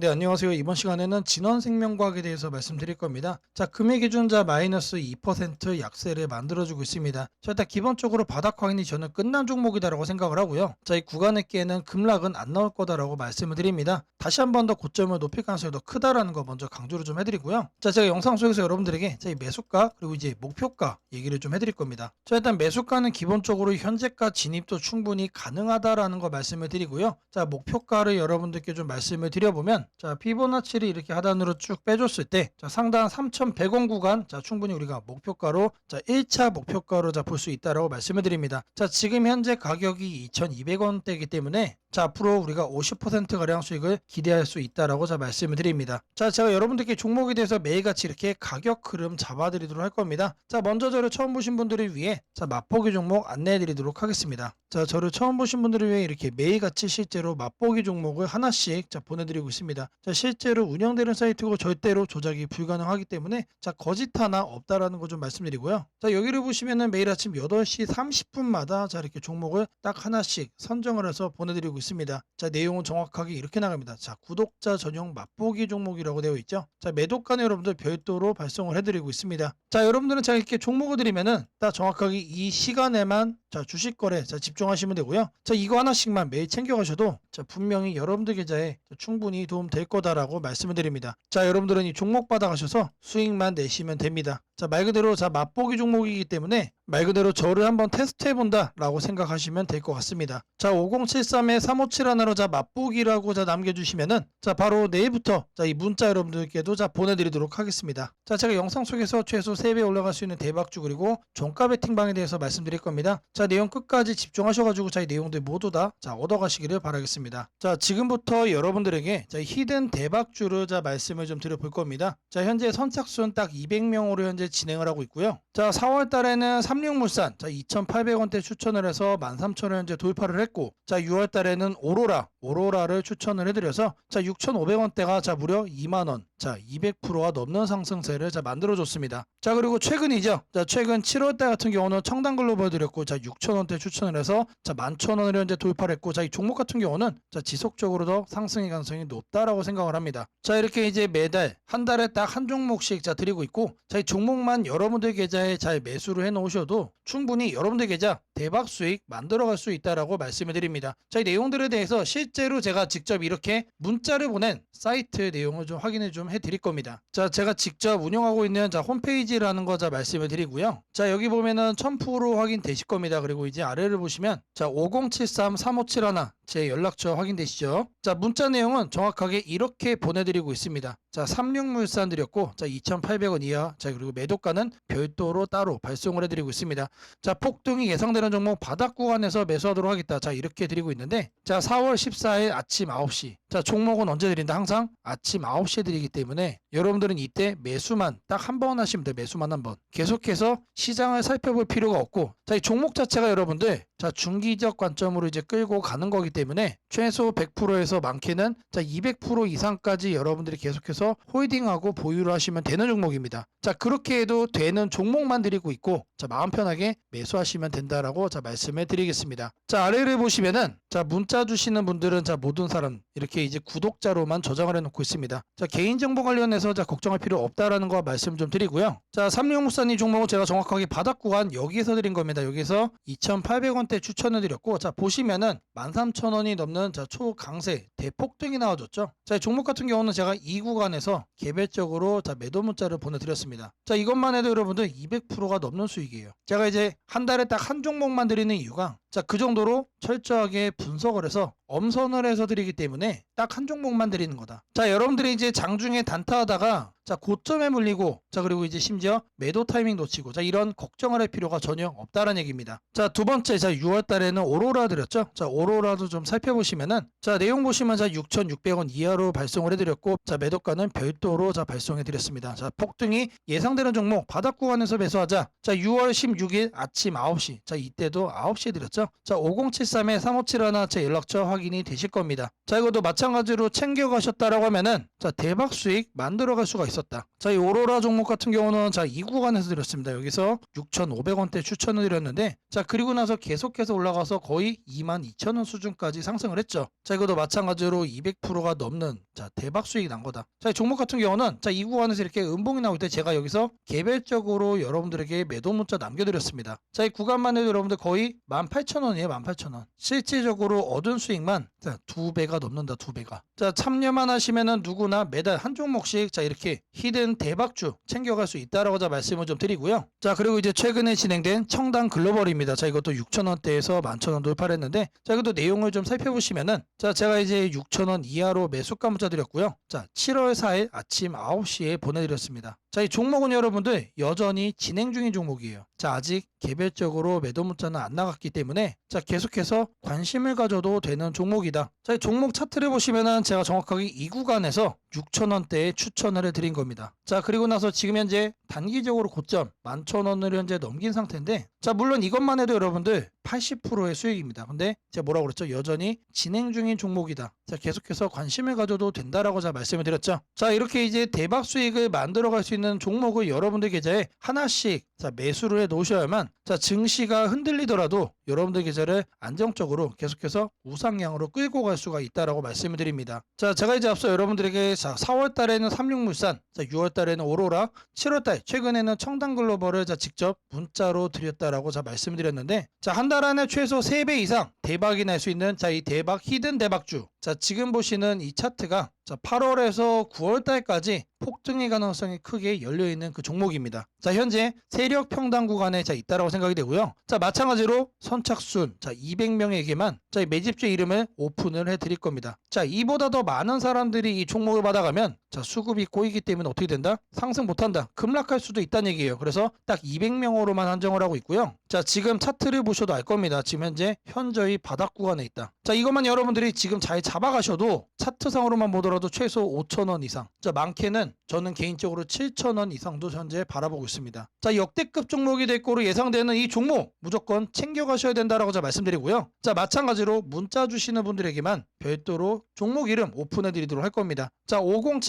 네, 안녕하세요. 이번 시간에는 진원생명과학에 대해서 말씀드릴 겁니다. 자, 금액 기준자 마이너스 2% 약세를 만들어주고 있습니다. 자, 일단 기본적으로 바닥 확인이 저는 끝난 종목이다라고 생각을 하고요. 자, 이 구간에 끼에는 급락은 안 나올 거다라고 말씀을 드립니다. 다시 한 번 더 고점을 높일 가능성이 더 크다라는 거 먼저 강조를 좀 해드리고요. 자, 제가 영상 속에서 여러분들에게 자, 이 매수가 그리고 이제 목표가 얘기를 좀 해드릴 겁니다. 자, 일단 매수가는 기본적으로 현재가 진입도 충분히 가능하다라는 거 말씀을 드리고요. 자, 목표가를 여러분들께 좀 말씀을 드려보면 자, 피보나치를 이렇게 하단으로 쭉 빼줬을 때, 자, 상단 3,100원 구간, 자, 충분히 우리가 목표가로, 자, 1차 목표가로 자, 볼수 있다라고 말씀을 드립니다. 자, 지금 현재 가격이 2,200원대이기 때문에, 자, 앞으로 우리가 50%가량 수익을 기대할 수 있다라고 자, 말씀을 드립니다. 자, 제가 여러분들께 종목에 대해서 매일같이 이렇게 가격 흐름 잡아드리도록 할 겁니다. 자, 먼저 저를 처음 보신 분들을 위해, 자, 맛보기 종목 안내해 드리도록 하겠습니다. 자, 저를 처음 보신 분들을 위해 이렇게 매일같이 실제로 맛보기 종목을 하나씩 자, 보내드리고 있습니다. 자, 실제로 운영되는 사이트고 절대로 조작이 불가능하기 때문에 자, 거짓 하나 없다라는 거 좀 말씀드리고요. 자, 여기를 보시면은 매일 아침 8시 30분마다 자, 이렇게 종목을 딱 하나씩 선정을 해서 보내드리고 있습니다. 자, 내용은 정확하게 이렇게 나갑니다. 자, 구독자 전용 맛보기 종목이라고 되어 있죠. 자, 매도가는 여러분들 별도로 발송을 해드리고 있습니다. 자, 여러분들은 제가 이렇게 종목을 드리면은 딱 정확하게 이 시간에만 자, 주식 거래 자, 집중하시면 되고요. 자, 이거 하나씩만 매일 챙겨가셔도 자, 분명히 여러분들 계좌에 자, 충분히 도움 될 거다라고 말씀을 드립니다. 자, 여러분들은 이 종목 받아가셔서 수익만 내시면 됩니다. 자, 말 그대로 자, 맛보기 종목이기 때문에 말 그대로 저를 한번 테스트 해 본다 라고 생각하시면 될 것 같습니다. 자, 5073에 357 하나로 자, 맛보기라고 자, 남겨 주시면은 자, 바로 내일부터 자, 이 문자 여러분들께도 자, 보내 드리도록 하겠습니다. 자, 제가 영상 속에서 최소 3배 올라갈 수 있는 대박주 그리고 종가 베팅방에 대해서 말씀드릴 겁니다. 자, 내용 끝까지 집중하셔 가지고 자, 이 내용들 모두 다 자, 얻어 가시기를 바라겠습니다. 자, 지금부터 여러분들에게 자, 히든 대박주를 자, 말씀을 좀 드려 볼 겁니다. 자, 현재 선착순 딱 200명으로 현재 진행을 하고 있고요. 자, 4월 달에는 삼육물산 자, 2,800원대 추천을 해서 13,000원 현재 돌파를 했고, 자, 6월 달에는 오로라, 오로라를 추천을 해 드려서 자, 6,500원대가 자, 무려 2만 원, 자, 200%가 넘는 상승세를 자, 만들어 줬습니다. 자, 그리고 최근이죠. 자, 최근 7월 달 같은 경우는 청담글로벌 드렸고, 자, 6,000원대 추천을 해서 자, 11,000원을 현재 돌파를 했고, 자, 이 종목 같은 경우는 자, 지속적으로 더 상승의 가능성이 높다라고 생각을 합니다. 자, 이렇게 이제 매달 한 달에 딱 한 종목씩 자, 드리고 있고, 자, 이 종목만 여러분들 계좌에 잘 매수를 해 놓으셔도 충분히 여러분들 계좌 대박 수익 만들어갈 수 있다라고 말씀을 드립니다. 자, 이 내용들에 대해서 실제로 제가 직접 이렇게 문자를 보낸 사이트 내용을 좀 확인을 좀 해드릴 겁니다. 자, 제가 직접 운영하고 있는 자 홈페이지라는 거자 말씀을 드리고요. 자, 여기 보면은 1000% 확인되실 겁니다. 그리고 이제 아래를 보시면 자 5073-3571 제 연락처 확인되시죠? 자, 문자 내용은 정확하게 이렇게 보내드리고 있습니다. 자, 36물산 드렸고, 자, 2,800원 이하, 자, 그리고 매도가는 별도로 따로 발송을 해드리고 있습니다. 자, 폭등이 예상되는 종목 바닥 구간에서 매수하도록 하겠다. 자, 이렇게 드리고 있는데, 자, 4월 14일 아침 9시. 자, 종목은 언제 드린다? 항상 아침 9시에 드리기 때문에 여러분들은 이때 매수만 딱 한 번 하시면 돼요. 매수만 한 번. 계속해서 시장을 살펴볼 필요가 없고, 자, 이 종목 자체가 여러분들, 자, 중기적 관점으로 이제 끌고 가는 거기 때문에 최소 100%에서 많게는 자, 200% 이상까지 여러분들이 계속해서 홀딩하고 보유를 하시면 되는 종목입니다. 자, 그렇게 해도 되는 종목만 드리고 있고, 자, 마음 편하게 매수하시면 된다라고 자, 말씀을 드리겠습니다. 자, 아래를 보시면은 자, 문자 주시는 분들은 자, 모든 사람 이렇게 이제 구독자로만 저장을 해 놓고 있습니다. 자, 개인 정보 관련해서 자, 걱정할 필요 없다라는 거 말씀 좀 드리고요. 자, 삼룡무사님 종목은 제가 정확하게 바닥 구간 여기에서 드린 겁니다. 여기서 2,800원 대 추천을 드렸고, 자, 보시면은 13,000원이 넘는 자, 초강세 대폭등이 나와줬죠. 자, 이 종목 같은 경우는 제가 이 구간에서 개별적으로 자, 매도 문자를 보내드렸습니다. 자, 이것만 해도 여러분들 200%가 넘는 수익이에요. 제가 이제 한 달에 딱 한 종목만 드리는 이유가 자, 그 정도로 철저하게 분석을 해서 엄선을 해서 드리기 때문에 딱 한 종목만 드리는 거다. 자, 여러분들이 이제 장중에 단타하다가 자, 고점에 물리고 자, 그리고 이제 심지어 매도 타이밍 놓치고 자, 이런 걱정을 할 필요가 전혀 없다는 얘기입니다. 자, 두 번째 자, 6월 달에는 오로라 드렸죠. 자, 오로라도 좀 살펴보시면은 자, 내용 보시면 자, 6,600원 이하로 발송을 해 드렸고 자, 매도가는 별도로 자, 발송해 드렸습니다. 자, 폭등이 예상되는 종목 바닥 구간에서 매수하자. 자, 6월 16일 아침 9시. 자, 이때도 9시에 드렸죠. 자, 5073에 3571 제 연락처 확인이 되실 겁니다. 자, 이것도 마찬가지로 챙겨 가셨다라고 하면은 자, 대박 수익 만들어 갈 수가 있 었다. 자, 이 오로라 종목 같은 경우는 자, 이 구간에서 드렸습니다. 여기서 6,500원대 추천을 드렸는데 자, 그리고 나서 계속해서 올라가서 거의 22,000원 수준까지 상승을 했죠. 자, 이것도 마찬가지로 200%가 넘는 자, 대박 수익이 난 거다. 자, 이 종목 같은 경우는 자, 이 구간에서 이렇게 음봉이 나올 때 제가 여기서 개별적으로 여러분들에게 매도 문자 남겨 드렸습니다. 자, 이 구간만 해도 여러분들 거의 18,000원이에요, 18,000원. 실질적으로 얻은 수익만 자, 두 배가 넘는다, 두 배가. 자, 참여만 하시면은 누구나 매달 한 종목씩 자, 이렇게 히든 대박주 챙겨갈 수 있다라고 자 말씀을 좀 드리고요. 자, 그리고 이제 최근에 진행된 청당 글로벌입니다. 자, 이것도 6,000원대에서 11,000원 돌파를 했는데 자, 이것도 내용을 좀 살펴보시면은 자, 제가 이제 6,000원 이하로 매수가 문자 드렸고요. 자, 7월 4일 아침 9시에 보내드렸습니다. 자, 이 종목은 여러분들 여전히 진행 중인 종목이에요. 자, 아직 개별적으로 매도 문자는 안 나갔기 때문에 자, 계속해서 관심을 가져도 되는 종목이다. 자, 이 종목 차트를 보시면은 제가 정확하게 이 구간에서 6,000원대에 추천을 해드린 겁니다. 자, 그리고 나서 지금 현재 단기적으로 고점 11,000원을 현재 넘긴 상태인데 자, 물론 이것만 해도 여러분들 80%의 수익입니다. 근데 제가 뭐라고 그랬죠? 여전히 진행 중인 종목이다. 자, 계속해서 관심을 가져도 된다라고 제가 말씀을 드렸죠. 자, 이렇게 이제 대박 수익을 만들어 갈 수 있는 종목을 여러분들 계좌에 하나씩 자, 매수를 해 놓으셔야만 자, 증시가 흔들리더라도 여러분들 계좌를 안정적으로 계속해서 우상향으로 끌고 갈 수가 있다라고 말씀을 드립니다. 자, 제가 이제 앞서 여러분들에게 자, 4월 달에는 삼육물산, 자, 6월 달에는 오로라, 7월 달 최근에는 청당 글로벌을 자, 직접 문자로 드렸다라고 자 말씀을 드렸는데 자, 한 달 안에 최소 3배 이상 대박이 날 수 있는 자, 이 대박 히든 대박주. 자, 지금 보시는 이 차트가 자, 8월에서 9월 달까지 폭등의 가능성이 크게 열려 있는 그 종목입니다. 자, 현재 세력 평당 구간에 자 있다라고 생각이 되고요. 자, 마찬가지로 선착순 자, 200명에게만 자, 이 매집주 이름을 오픈을 해 드릴 겁니다. 자, 이보다 더 많은 사람들이 이 종목을 받아가면 자, 수급이 꼬이기 때문에 어떻게 된다? 상승 못 한다. 급락할 수도 있다는 얘기예요. 그래서 딱 200명으로만 한정을 하고 있고요. 자, 지금 차트를 보셔도 알 겁니다. 지금 현재 현저히 바닥 구간에 있다. 자, 이것만 여러분들이 지금 잘 잡아가셔도 차트상으로만 보더라도 최소 5,000원 이상. 자, 많게는 저는 개인적으로 7,000원 이상도 현재 바라보고 있습니다. 자, 역대급 종목이 될 거로 예상되는 이 종목 무조건 챙겨가셔야 된다라고 제가 말씀드리고요. 자, 마찬가지로 문자 주시는 분들에게만 별도로 종목 이름 오픈해 드리도록 할 겁니다. 자,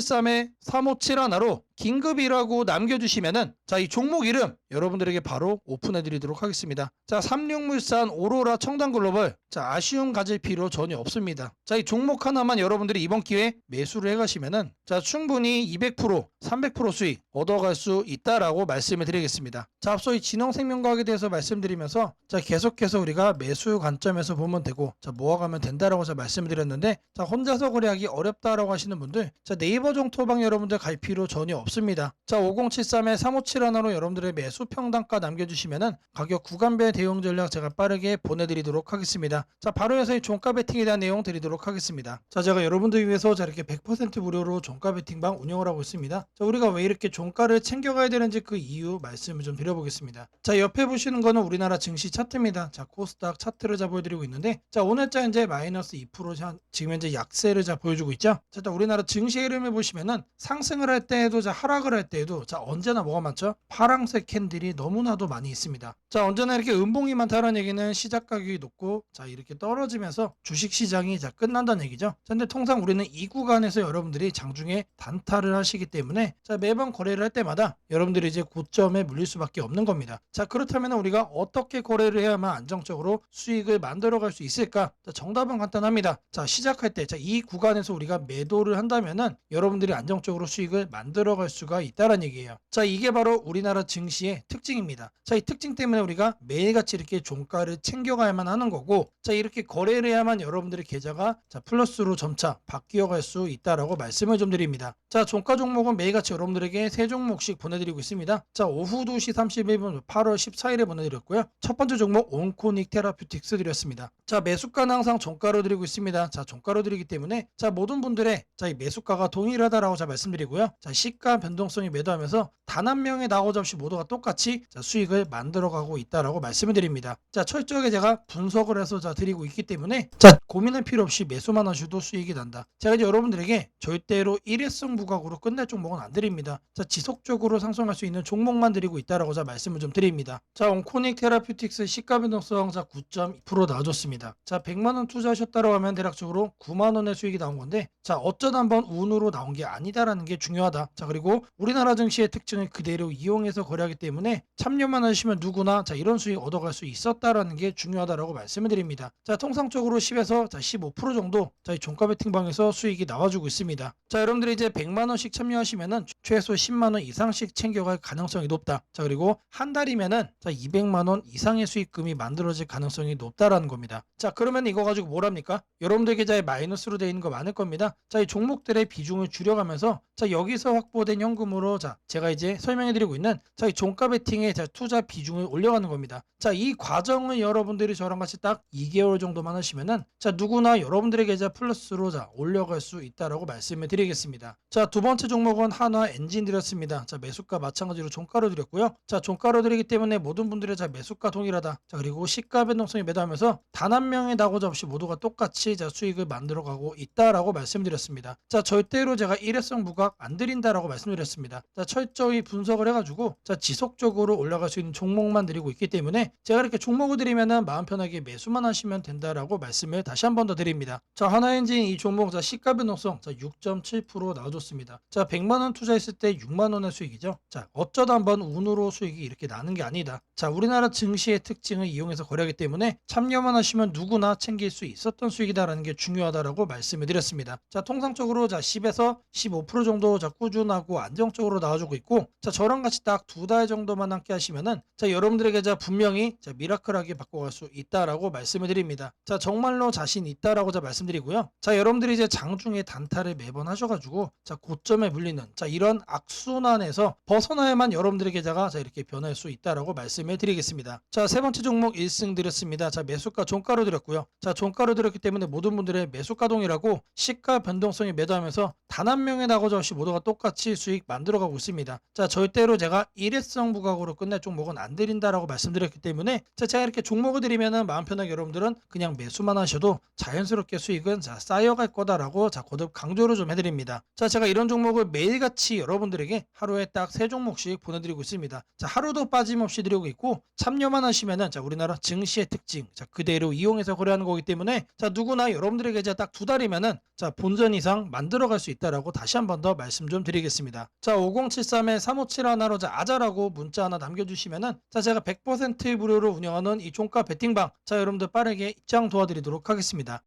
5073에 3571로 긴급이라고 남겨주시면은 자, 이 종목 이름 여러분들에게 바로 오픈해 드리도록 하겠습니다. 자, 삼육물산 오로라 청담글로벌 자, 아쉬움 가질 필요 전혀 없습니다. 자, 이 종목 하나만 여러분들이 이번 기회에 매수를 해 가시면은 자, 충분히 200%, 300% 수익 얻어갈 수 있다라고 말씀을 드리겠습니다. 자, 앞서 이 진홍생명과학에 대해서 말씀드리면서 자, 계속해서 우리가 매수 관점에서 보면 되고 자, 모아가면 된다라고 제가 말씀드렸는데 자, 혼자서 거래하기 어렵다라고 하시는 분들 자, 네이버 정토방 여러분들 갈 필요 전혀 없습니다. 자, 5073에 3571로 여러분들의 매수 평단가 남겨주시면은 가격 구간별 대응 전략 제가 빠르게 보내드리도록 하겠습니다. 자, 바로 해서 이 종가 베팅에 대한 내용 드리도록 하겠습니다. 자, 제가 여러분들 위해서 자, 이렇게 100% 무료로 종가 베팅방 운영을 하고 있습니다. 자, 우리가 왜 이렇게 종가를 챙겨가야 되는지 그 이유 말씀을 좀 드려보겠습니다. 자, 옆에 보시는 거는 우리나라 증시 차트입니다. 자, 코스닥 차트를 자 보여드리고 있는데, 자, 오늘자 현재 마이너스 2% 자, 지금 현재 약세를 자 보여주고 있죠. 자, 우리나라 증시 흐름을 보시면은 상승을 할 때에도 자, 하락을 할 때에도 자, 언제나 뭐가 많죠? 파랑색 캔들이 너무나도 많이 있습니다. 자, 언제나 이렇게 음봉이 많다는 얘기는 시작 가격이 높고, 자, 이렇게 떨어지면서 주식 시장이 자, 끝난다는 얘기죠. 자, 근데 통상 우리는 이 구간에서 여러분들이 장중에 단타를 하시기 때문에 자, 매번 거래를 할 때마다 여러분들이 이제 고점에 물릴 수밖에 없는 겁니다. 자, 그렇다면 우리가 어떻게 거래를 해야만 안정적으로 수익을 만들어 갈 수 있을까? 자, 정답은 간단합니다. 자, 시작할 때, 자, 이 구간에서 우리가 매도를 한다면은 여러분들이 안정적으로 수익을 만들어 갈 수가 있다는 얘기예요. 자, 이게 바로 우리나라 증시의 특징입니다. 자, 이 특징 때문에 우리가 매일같이 이렇게 종가를 챙겨가야만 하는 거고, 자, 이렇게 거래를 해야만 여러분들의 계좌가 자, 플러스로 점차 바뀌어 갈 수 있다라고 말씀을 좀 드립니다. 자, 종가 종목은 매일같이 여러분들에게 세 종목씩 보내드리고 있습니다. 자, 오후 2시 31분 8월 14일에 보내드렸고요. 첫 번째 종목 온코닉 테라퓨틱스 드렸습니다. 자, 매수가는 항상 종가로 드리고 있습니다. 자, 종가로 드리기 때문에 자, 모든 분들의 자, 이 매수가가 동일하다라고 자 말씀드리고요. 자, 시가 변동성이 매도하면서 단 한 명의 나고 없이 모두가 똑같이 자, 수익을 만들어가고 있다라고 말씀을 드립니다. 자, 철저하게 제가 분석을 해서 자 드리고 있기 때문에 자, 고민할 필요 없이 매수만 하셔도 수익이 난다. 제가 이제 여러분들에게 절대로 일회성 부각으로 끝날 종목은 안 드립니다. 자, 지속적으로 상승할 수 있는 종목만 드리고 있다라고 자 말씀을 좀 드립니다. 자, 온코닉 테라퓨틱스 시가 변동성 자 9.2% 나와줬습니다. 자, 100만 원 투자하셨다고 하면 대략적으로 9만 원의 수익이 나온 건데 자, 어쩌다 한번 운으로 나온 게 아니다라는 게 중요하다. 자, 그리고 그리고 우리나라 증시의 특징을 그대로 이용해서 거래하기 때문에 참여만 하시면 누구나 자 이런 수익 얻어갈 수 있었다라는 게 중요하다라고 말씀을 드립니다. 자 통상적으로 10에서 자15% 정도 저희 종가 베팅방에서 수익이 나와주고 있습니다. 자 여러분들이 이제 100만 원씩 참여하시면은 최소 10만 원 이상씩 챙겨갈 가능성이 높다. 자 그리고 한 달이면은 자 200만 원 이상의 수익금이 만들어질 가능성이 높다라는 겁니다. 자 그러면 이거 가지고 뭘 합니까? 여러분들 계좌에 마이너스로 되어 있는 거 많을 겁니다. 자 이 종목들의 비중을 줄여가면서 자 여기서 확보된 현금으로 자 제가 이제 설명해드리고 있는 자이 종가 베팅의 자 투자 비중을 올려가는 겁니다. 자 이 과정을 여러분들이 저랑 같이 딱 2개월 정도만 하시면은 자 누구나 여러분들의 계좌 플러스로 자 올려갈 수 있다라고 말씀을 드리겠습니다. 자 두 번째 종목은 한화 엔진 드렸습니다. 자 매수가 마찬가지로 종가로 드렸고요. 자 종가로 드리기 때문에 모든 분들의 자 매수가 동일하다. 자 그리고 시가 변동성이 매도하면서 단 한 명의 낙오자 없이 모두가 똑같이 자 수익을 만들어가고 있다라고 말씀드렸습니다. 자 절대로 제가 일회성 부각 안 드린다라고 말씀 드렸습니다. 자 철저히 분석을 해가지고 자 지속적으로 올라갈 수 있는 종목만 드리고 있기 때문에 제가 이렇게 종목을 드리면은 마음 편하게 매수만 하시면 된다라고 말씀을 다시 한 번 더 드립니다. 자 하나엔진 이 종목 자 시가 변동성 자 6.7% 나와줬습니다. 자 100만 원 투자했을 때 6만 원의 수익이죠. 자 어쩌다 한번 운으로 수익이 이렇게 나는 게 아니다. 자 우리나라 증시의 특징을 이용해서 거래하기 때문에 참여만 하시면 누구나 챙길 수 있었던 수익이다라는 게 중요하다라고 말씀을 드렸습니다. 자 통상적으로 자 10에서 15% 정도 자 꾸준하고 안정적으로 나와주고 있고 자 저랑 같이 딱 두 달 정도만 함께 하시면은 자 여러분들의 계좌 분명히 자 미라클하게 바꿔갈 수 있다라고 말씀을 드립니다. 자 정말로 자신 있다라고 자 말씀드리고요. 자 여러분들이 이제 장중에 단타를 매번 하셔가지고 자 고점에 물리는 자 이런 악순환에서 벗어나야만 여러분들의 계좌가 자 이렇게 변할 수 있다라고 말씀을 드리겠습니다. 자 세 번째 종목 1승 드렸습니다. 자 매수가 종가로 드렸고요. 자 종가로 드렸기 때문에 모든 분들의 매수가 동이라고 시가 변동성이 매도하면서 단 한 명의 낙오자 없이 모두가 똑같이 수익 만들어가고 있습니다. 자 절대로 제가 일회성 부각으로 끝낼 종목은 안 드린다라고 말씀드렸기 때문에 자 제가 이렇게 종목을 드리면은 마음 편하게 여러분들은 그냥 매수만 하셔도 자연스럽게 수익은 자 쌓여갈 거다라고 자 거듭 강조를 좀 해드립니다. 자 제가 이런 종목을 매일같이 여러분들에게 하루에 딱 세 종목씩 보내드리고 있습니다. 자 하루도 빠짐없이 드리고 있고 참여만 하시면은 자 우리나라 증시의 특징 자 그대로 이용해서 거래하는 거기 때문에 자 누구나 여러분들의 계좌 딱두 달이면은 자 본전 이상 만들어갈 수 있다라고 다시 한 번 더 말씀 좀 드리겠습니다. 자 5073에 357 하나로 자 아자라고 문자 하나 남겨주시면은 자 제가 100% 무료로 운영하는 이 종가 베팅방 자 여러분들 빠르게 입장 도와드리도록 하겠습니다.